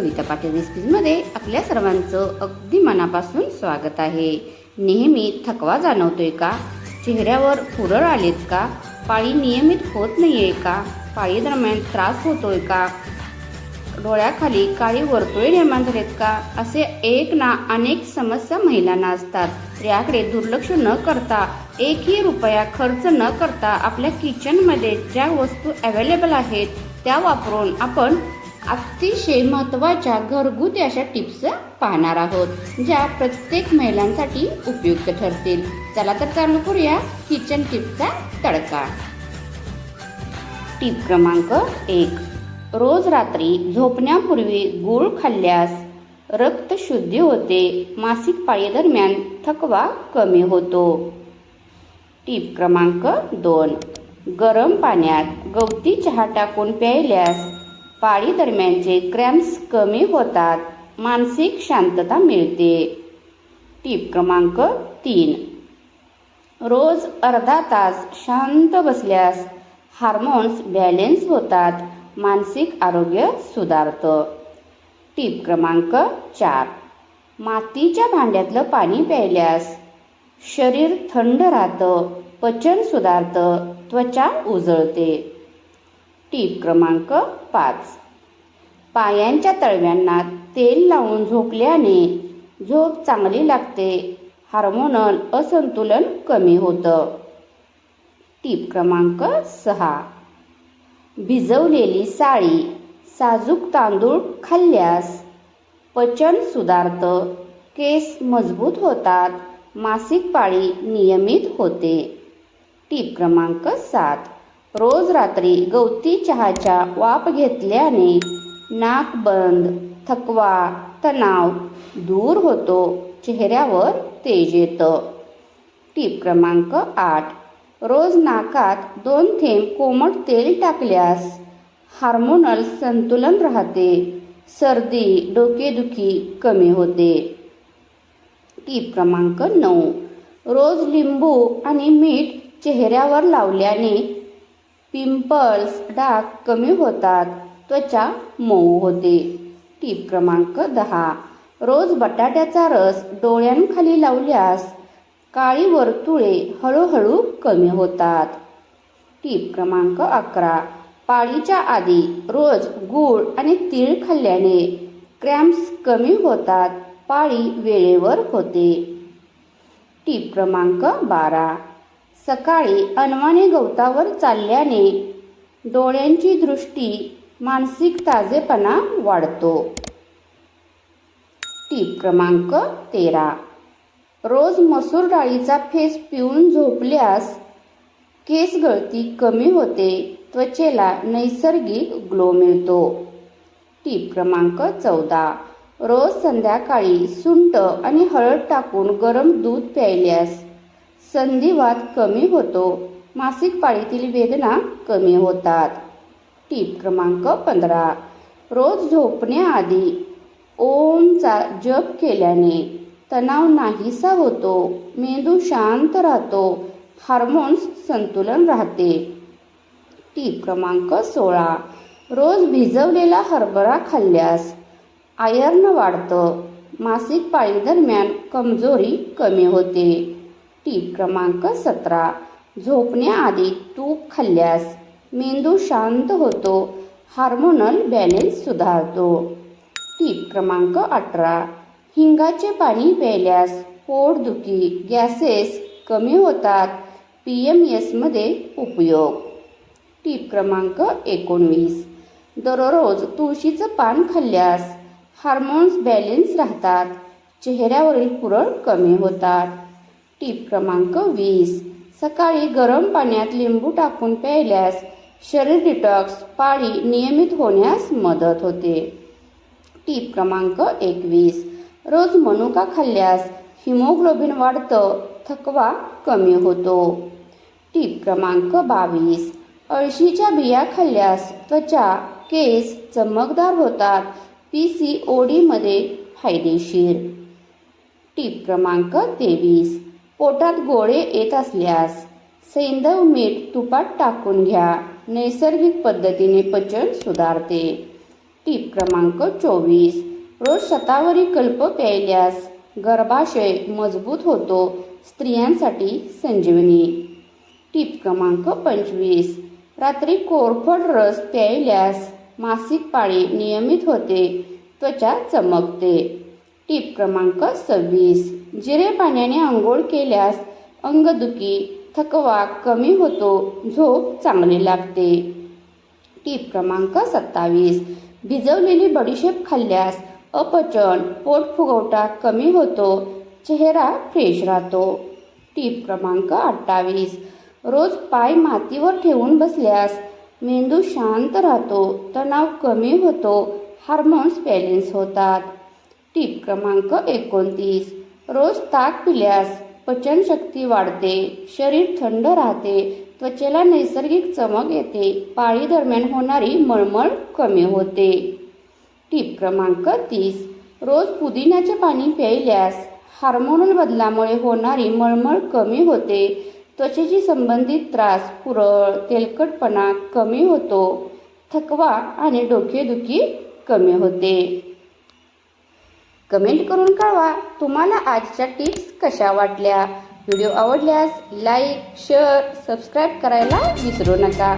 कविता पाटील रेसिपीजमध्ये आपल्या सर्वांचं अगदी मनापासून स्वागत आहे. नेहमी थकवा जाणवतोय का? चेहऱ्यावर पुरळ आलेत का? पाळी नियमित होत नाहीये का? पाळी दरम्यान त्रास होतोय का? डोळ्याखाली काळी वर्तुळे निर्माण झालेत का? असे एक ना अनेक समस्या महिलांना असतात. याकडे दुर्लक्ष न करता एकही रुपया खर्च न करता आपल्या किचनमध्ये ज्या वस्तू अवेलेबल आहेत त्या वापरून आपण अतिशय महत्त्वाच्या घरगुती अशा टिप्स पाहणार आहोत ज्या प्रत्येक महिलांसाठी उपयुक्त ठरतील. चला तर चालू करूया किचन टिपचा तडका. टीप क्रमांक एक. रोज रात्री झोपण्यापूर्वी गूळ खाल्ल्यास रक्त शुद्धी होते मासिक पाळीदरम्यान थकवा कमी होतो. टीप क्रमांक दोन. गरम पाण्यात गवती चहा टाकून प्यायल्यास पाळी दरम्यानचे क्रॅम्प्स कमी होतात मानसिक शांतता मिळते. टीप क्रमांक तीन. रोज अर्धा तास शांत बसल्यास हार्मोन्स बॅलेन्स होतात मानसिक आरोग्य सुधारतं. टीप क्रमांक चार. मातीच्या भांड्यातलं पाणी प्यायल्यास शरीर थंड राहतं पचन सुधारतं त्वचा उजळते. टीप क्रमांक पाच. पायांच्या तळव्यांना तेल लावून झोपल्याने झोप चांगली लागते. हार्मोनल असंतुलन कमी होतं. टीप क्रमांक सहा. भिजवलेली साळी साजूक तांदूळ खाल्ल्यास पचन सुधारतं. केस मजबूत होतात. मासिक पाळी नियमित होते. टीप क्रमांक सात. रोज रात्री गवती चहाच्या वाफ घेतल्याने नाक बंद थकवा तणाव दूर होतो चेहऱ्यावर तेज येतं. टीप क्रमांक आठ. रोज नाकात दोन थेंब कोमट तेल टाकल्यास हार्मोनल संतुलन राहते सर्दी डोकेदुखी कमी होते. टीप क्रमांक नऊ. रोज लिंबू आणि मीठ चेहऱ्यावर लावल्याने पिंपल्स डाग कमी होतात. त्वचा मऊ होते. टीप क्रमांक दहा. रोज बटाट्याचा रस डोळ्यांखाली लावल्यास काळी वर्तुळे हळूहळू कमी होतात. टीप क्रमांक अकरा. पाळीच्या आधी रोज गूळ आणि तीळ खाल्ल्याने क्रॅम्प्स कमी होतात. पाळी वेळेवर होते. टीप क्रमांक बारा. सकाळी अनवाने गवतावर चालल्याने डोळ्यांची दृष्टी मानसिक ताजेपणा वाढतो. टीप क्रमांक तेरा. रोज मसूर डाळीचा फेस पिऊन झोपल्यास केस गळती कमी होते त्वचेला नैसर्गिक ग्लो मिळतो. टीप क्रमांक चौदा. रोज संध्याकाळी सुंट आणि हळद टाकून गरम दूध प्यायल्यास संधिवात कमी होतो. मासिक पाळीतील वेदना कमी होतात. टीप क्रमांक पंधरा. रोज झोपण्याआधी ओमचा जप केल्याने तणाव नाहीसा होतो. मेंदू शांत राहतो. हार्मोन्स संतुलन राहते. टीप क्रमांक सोळा. रोज भिजवलेला हरभरा खाल्ल्यास आयर्न वाढतं. मासिक पाळीदरम्यान कमजोरी कमी होते. टीप क्रमांक सतरा. झोपण्याआधी तूप खाल्ल्यास मेंदू शांत होतो हार्मोनल बॅलेन्स सुधारतो. टीप क्रमांक अठरा. हिंगाचे पाणी प्यायल्यास पोटदुखी गॅसेस कमी होतात पी एम एसमध्ये उपयोग. टीप क्रमांक एकोणवीस. दररोज तुळशीचं पान खाल्ल्यास हार्मोन्स बॅलेन्स राहतात चेहऱ्यावरील पुरळ कमी होतात. टीप क्रमांक वीस. सकाळी गरम पाण्यात लिंबू टाकून प्यायल्यास शरीर डिटॉक्स पाळी नियमित होण्यास मदत होते. टीप क्रमांक एकवीस. रोज मनुका खाल्ल्यास हिमोग्लोबिन वाढतं थकवा कमी होतो. टीप क्रमांक बावीस. अळशीच्या बिया खाल्ल्यास त्वचा केस चमकदार होतात पी सी ओ डीमध्ये फायदेशीर. टीप क्रमांक तेवीस. पोटात गोळे येत असल्यास सैंधव मीठ तुपात टाकून घ्या. नैसर्गिक पद्धतीने पचन सुधारते. टीप क्रमांक चोवीस. रोज शतावरी कल्प प्यायल्यास गर्भाशय मजबूत होतो स्त्रियांसाठी संजीवनी. टीप क्रमांक पंचवीस. रात्री कोरफड रस प्यायल्यास मासिक पाळी नियमित होते त्वचा चमकते. टीप क्रमांक सव्वीस. जिरे पाण्याने आंघोळ केल्यास अंगदुखी थकवा कमी होतो झोप चांगली लागते. टीप क्रमांक सत्तावीस. भिजवलेली बडीशेप खाल्ल्यास अपचन पोटफुगवटा कमी होतो चेहरा फ्रेश राहतो. टीप क्रमांक अठ्ठावीस. रोज पाय मातीवर ठेवून बसल्यास मेंदू शांत राहतो तणाव कमी होतो हार्मोन्स बॅलेन्स होतात. टीप क्रमांक एकोणतीस. रोज ताक पिल्यास पचनशक्ती वाढते शरीर थंड राहते त्वचेला नैसर्गिक चमक येते पाळी दरम्यान होणारी मळमळ कमी होते. टीप क्रमांक तीस. रोज पुदिन्याचे पाणी प्यायल्यास हार्मोनल बदलामुळे होणारी मळमळ कमी होते त्वचेशी संबंधित त्रास पुरळ तेलकटपणा कमी होतो थकवा आणि डोकेदुखी कमी होते. कमेंट करून कळवा. तुम्हाला आजच्या टिप्स कशा वाटल्या? व्हिडिओ आवडल्यास लाईक शेअर सबस्क्राईब करायला विसरू नका.